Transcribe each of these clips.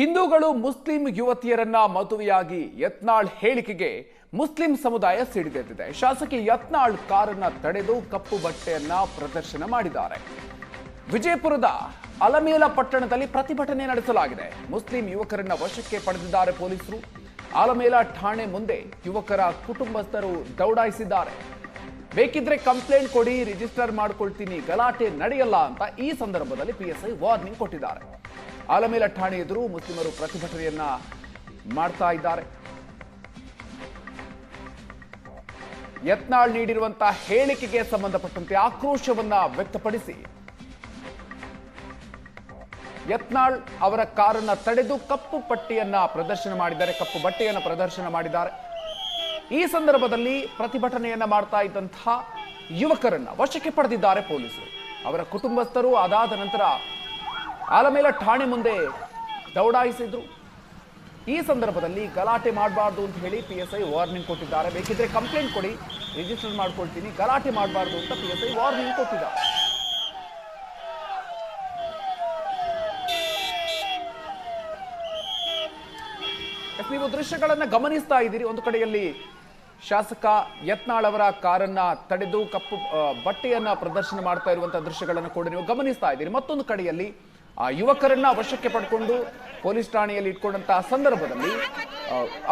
ಹಿಂದೂಗಳು ಮುಸ್ಲಿಂ ಯುವತಿಯರನ್ನ ಮದುವೆಯಾಗಿ ಯತ್ನಾಳ್ ಹೇಳಿಕೆಗೆ ಮುಸ್ಲಿಂ ಸಮುದಾಯ ಸಿಡಿದೆದ್ದಿದೆ. ಶಾಸಕಿ ಯತ್ನಾಳ್ ಕಾರನ್ನ ತಡೆದು ಕಪ್ಪು ಬಟ್ಟೆಯನ್ನ ಪ್ರದರ್ಶನ ಮಾಡಿದ್ದಾರೆ. ವಿಜಯಪುರದ ಅಲಮೇಲ ಪಟ್ಟಣದಲ್ಲಿ ಪ್ರತಿಭಟನೆ ನಡೆಸಲಾಗಿದೆ. ಮುಸ್ಲಿಂ ಯುವಕರನ್ನ ವಶಕ್ಕೆ ಪಡೆದಿದ್ದಾರೆ ಪೊಲೀಸರು. ಆಲಮೇಲ ಠಾಣೆ ಮುಂದೆ ಯುವಕರ ಕುಟುಂಬಸ್ಥರು ದೌಡಾಯಿಸಿದ್ದಾರೆ. ಬೇಕಿದ್ರೆ ಕಂಪ್ಲೇಂಟ್ ಕೊಡಿ, ರಿಜಿಸ್ಟರ್ ಮಾಡ್ಕೊಳ್ತೀನಿ, ಗಲಾಟೆ ನಡೆಯಲ್ಲ ಅಂತ ಈ ಸಂದರ್ಭದಲ್ಲಿ ಪಿಎಸ್ಐ ವಾರ್ನಿಂಗ್ ಕೊಟ್ಟಿದ್ದಾರೆ. ಆಲಮೇಲ ಠಾಣೆ ಎದುರು ಮುಸ್ಲಿಮರು ಪ್ರತಿಭಟನೆಯನ್ನ ಮಾಡ್ತಾ ಇದ್ದಾರೆ. ಯತ್ನಾಳ್ ನೀಡಿರುವಂತಹ ಹೇಳಿಕೆಗೆ ಸಂಬಂಧಪಟ್ಟಂತೆ ಆಕ್ರೋಶವನ್ನ ವ್ಯಕ್ತಪಡಿಸಿ. ಯತ್ನಾಳ್ ಅವರ ಕಾರನ್ನ ತಡೆದು ಕಪ್ಪು ಪಟ್ಟಿಯನ್ನ ಪ್ರದರ್ಶನ ಮಾಡಿದ್ದಾರೆ, ಕಪ್ಪು ಬಟ್ಟೆಯನ್ನ ಪ್ರದರ್ಶನ ಮಾಡಿದ್ದಾರೆ. ಈ ಸಂದರ್ಭದಲ್ಲಿ ಪ್ರತಿಭಟನೆಯನ್ನ ಮಾಡ್ತಾ ಇದ್ದಂತಹ ಯುವಕರನ್ನ ವಶಕ್ಕೆ ಪಡೆದಿದ್ದಾರೆ ಪೊಲೀಸರು. ಅವರ ಕುಟುಂಬಸ್ಥರು ಅದಾದ ನಂತರ ಆಲಮೇಲ ಠಾಣೆ ಮುಂದೆ ದೌಡಾಯಿಸಿದ್ರು. ಈ ಸಂದರ್ಭದಲ್ಲಿ ಗಲಾಟೆ ಮಾಡಬಾರ್ದು ಅಂತ ಹೇಳಿ ಪಿ ಎಸ್ ಐ ವಾರ್ನಿಂಗ್ ಕೊಟ್ಟಿದ್ದಾರೆ. ಬೇಕಿದ್ರೆ ಕಂಪ್ಲೇಂಟ್ ಕೊಡಿ. ರಿಜಿಸ್ಟರ್ ಮಾಡ್ಕೊಳ್ತೀನಿ. ಗಲಾಟೆ ಮಾಡಬಾರ್ದು ಅಂತ ಪಿ ಎಸ್ ಐ ವಾರ್ನಿಂಗ್ ಕೊಟ್ಟಿದ್ದ ನೀವು ದೃಶ್ಯಗಳನ್ನು ಗಮನಿಸ್ತಾ ಇದ್ದೀರಿ. ಒಂದು ಕಡೆಯಲ್ಲಿ ಶಾಸಕ ಯತ್ನಾಳ್ ಅವರ ಕಾರನ್ನ ತಡೆದು ಕಪ್ಪು ಬಟ್ಟೆಯನ್ನ ಪ್ರದರ್ಶನ ಮಾಡ್ತಾ ಇರುವಂತಹ ದೃಶ್ಯಗಳನ್ನು ಕೂಡ ನೀವು ಗಮನಿಸ್ತಾ ಇದ್ದೀರಿ. ಮತ್ತೊಂದು ಕಡೆಯಲ್ಲಿ ಆ ಯುವಕರನ್ನ ವಶಕ್ಕೆ ಪಡ್ಕೊಂಡು ಪೊಲೀಸ್ ಠಾಣೆಯಲ್ಲಿ ಇಟ್ಕೊಂಡಂತಹ ಸಂದರ್ಭದಲ್ಲಿ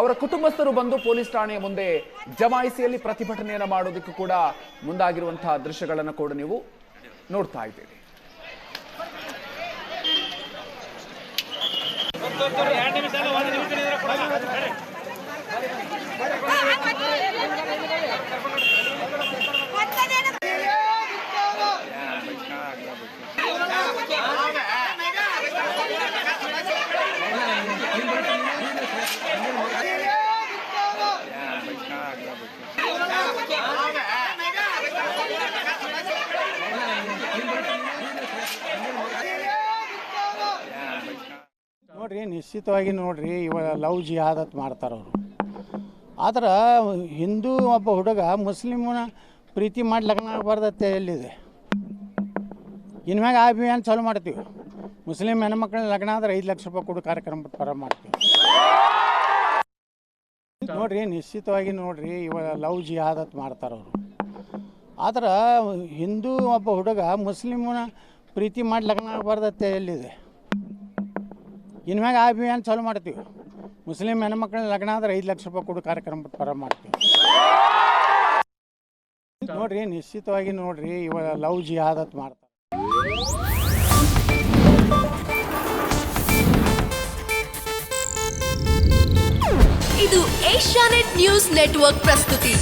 ಅವರ ಕುಟುಂಬಸ್ಥರು ಬಂದು ಪೊಲೀಸ್ ಠಾಣೆಯ ಮುಂದೆ ಜಮಾಯಿಸಿಯಲ್ಲಿ ಪ್ರತಿಭಟನೆಯನ್ನು ಮಾಡೋದಕ್ಕೂ ಕೂಡ ಮುಂದಾಗಿರುವಂತಹ ದೃಶ್ಯಗಳನ್ನು ಕೂಡ ನೀವು ನೋಡ್ತಾ ಇದ್ದೀರಿ. ನೋಡ್ರಿ ನಿಶ್ಚಿತವಾಗಿ ನೋಡ್ರಿ, ಇವಾಗ ಲವ್ ಜಿಹಾದತ್ ಮಾಡ್ತಾರೆ ಅವರು. ಆದ್ರೆ ಹಿಂದೂ ಒಬ್ಬ ಹುಡುಗ ಮುಸ್ಲಿಮನ ಪ್ರೀತಿ ಮಾಡಿ ಲಗ್ನ ಎಲ್ಲಿದೆ? ಇನ್ಮ್ಯಾಗ ಆ ಅಭಿಯಾನ ಚಾಲು ಮಾಡ್ತೀವಿ. ಮುಸ್ಲಿಂ ಹೆಣ್ಮಕ್ಳ ಲಗ್ನ ಆದ್ರೆ ಐದು ಲಕ್ಷ ರೂಪಾಯಿ ಕೊಡು ಕಾರ್ಯಕ್ರಮ ಪ್ರಾರಂಭ ಮಾಡ್ತೀವಿ. ನೋಡ್ರಿ, ನಿಶ್ಚಿತವಾಗಿ ನೋಡ್ರಿ, ಇವಾಗ ಲವ್ ಜಿಹಾದತ್ ಮಾಡ್ತಾರೆ ಅವರು. ಆದ್ರೆ ಹಿಂದೂ ಒಬ್ಬ ಹುಡುಗ ಮುಸ್ಲಿಮನ ಪ್ರೀತಿ ಮಾಡಿ ಲಗ್ನ ಎಲ್ಲಿದೆ? ಇನ್ಮ್ಯಾಗ ಆ ಅಭಿಯಾನ ಚಾಲು ಮಾಡ್ತೀವಿ. ಮುಸ್ಲಿಂ ಹೆಣ್ಮಕ್ಳ ಲಗ್ನ ಆದ್ರೆ ಐದು ಲಕ್ಷ ರೂಪಾಯಿ ಕೊಡು ಕಾರ್ಯಕ್ರಮ ಪ್ರಾರಂಭ ಮಾಡ್ತೀವಿ. ನೋಡ್ರಿ, ನಿಶ್ಚಿತವಾಗಿ ನೋಡ್ರಿ, ಇವಾಗ ಲವ್ ಜಿಹಾದತ್ ಮಾಡ್ತಾರೆ. ಇದು ಏಷ್ಯಾನೆಟ್ ನ್ಯೂಸ್ ನೆಟ್ವರ್ಕ್ ಪ್ರಸ್ತುತಿ.